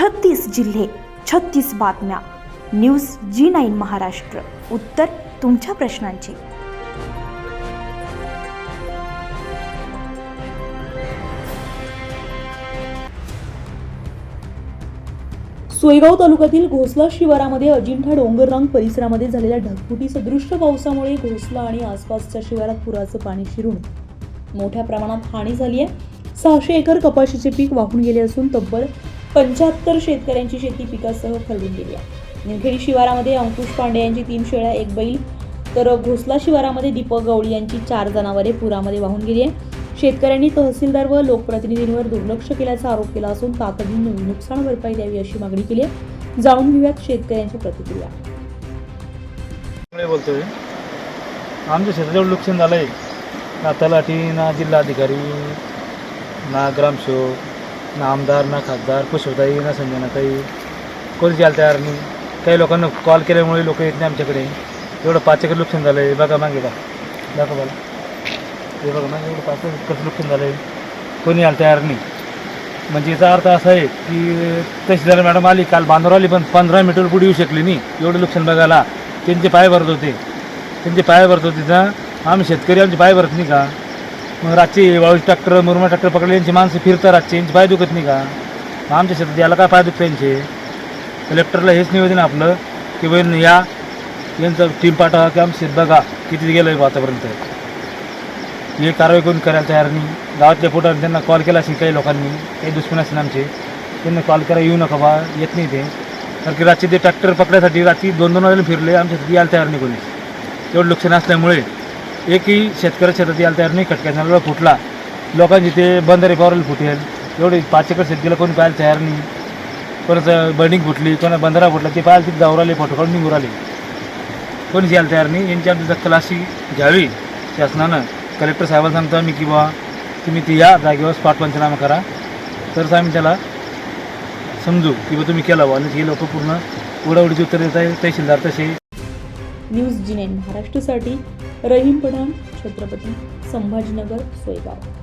छत्तीस जिल्हे छत्तीस बातम्या. News G nine Maharashtra. उत्तर तुमच्या प्रश्नांची. सोयगाव तालुक्यातील घोसला शिवारामध्ये अजिंठा डोंगररांग परिसरामध्ये झालेल्या ढगफुटी सदृश्य पावसामुळे घोसला आणि आसपासच्या शिवारात पुराचं पाणी शिरून मोठ्या प्रमाणात हानी झाली आहे. सहाशे एकर कपाशीचे पीक वाहून गेले असून तब्बल पंच्याहत्तर शेतकऱ्यांची शेती पिकासह खरडून गेली आहे. निलखेडी शिवारामध्ये अंकुश पांडे यांची तीन शेळ्या एक बैल. तर घोसला शिवारामध्ये दीपक गवळी यांची चार जनावरे पुरामध्ये वाहून गेली आहे. शेतकऱ्यांनी तहसीलदार व लोकप्रतिनिधींवर दुर्लक्ष केल्याचा आरोप केला असून तातडीने नुकसान भरपाई द्यावी अशी मागणी केली आहे. जाणून घेऊयात शेतकऱ्यांची प्रतिक्रिया. बोलतोय? आमच्या शेताजवळ नुकसान झालं आहे ना तलाठी ना जिल्हाधिकारी ना ग्रामसेवक ना आमदार ना खासदार पुष्पताई ना संजनाताई. कोणीच यायला तयार नाही. काही लोकांना कॉल केल्यामुळे लोक येत नाही आमच्याकडे. एवढं पाच एकर नुकसान झालं आहे बघा मागे बा दाखव मला हे बघा ना एवढं पाच एकर नुकसान झालं आहे कोणी यायला तयार नाही. म्हणजे याचा अर्थ असा आहे की तहसीलदार मॅडम आली काल बांधवर आली पण पंधरा मीटर पुढे येऊ शकली नाही. एवढं नुकसान बघायला. त्यांचे पाय भरत होते. त्यांचे पाय भरत होते ना. आम्ही शेतकरी आमचे पाय भरत नाही का? मग रातची वाळूची ट्रॅक्टर मुरमा ट्रॅक्टर पकडले यांची माणसं फिरतात रातची यांची पाय दुखत नाही का? मग आमच्या शेतात याला काय पाय दुखतं यांचे? कलेक्टरला हेच निवेदन आपलं की बहीण या यांचं टीम पाठवा की आमच्या शेत बघा किती गेलं आहे आतापर्यंत हे कारवाई करून करायला तयार नाही. गावातल्या पोटावर त्यांना कॉल केला असेल काही लोकांनी काही दुश्मन असेल आमचे त्यांना कॉल करा येऊ नका बा येत नाही ते. कारण की रातचे ते ट्रॅक्टर पकडायसाठी रात्री दोन दोन वाजून फिरले आमच्या शेतात यायला तयार नाही कोणी. एवढं नुकसान असल्यामुळे एकही शेतकरी शेतात यायला तयार नाही खटक्याचा फुटला. लोकांची ते बंधारे पावराला फुटेल. एवढे पाच एकर शेतीला कोणी पाहायला तयार नाही. कोणाचं बर्डिंग फुटली कोणा बंदरा फुटला ते पाहायला तिथे जाऊराले फोटो काढून निघून आले कोणीच यायला तयार नाही. यांची आमची दखल अशी घ्यावी शासनानं. कलेक्टर साहेबांना सांगतो आम्ही की बा तुम्ही ती या जागेवर स्पॉट पंचनामा करा. तरच आम्ही त्याला समजू की बा तुम्ही केलं बा आणि हे लोक पूर्ण उडाउडीची उत्तर देत आहे तहसीलदार तसे न्यूज जिनेन महाराष्ट्रसाठी महाराष्ट्रासाठी रहीम पठाण छत्रपती संभाजीनगर सोयगाव.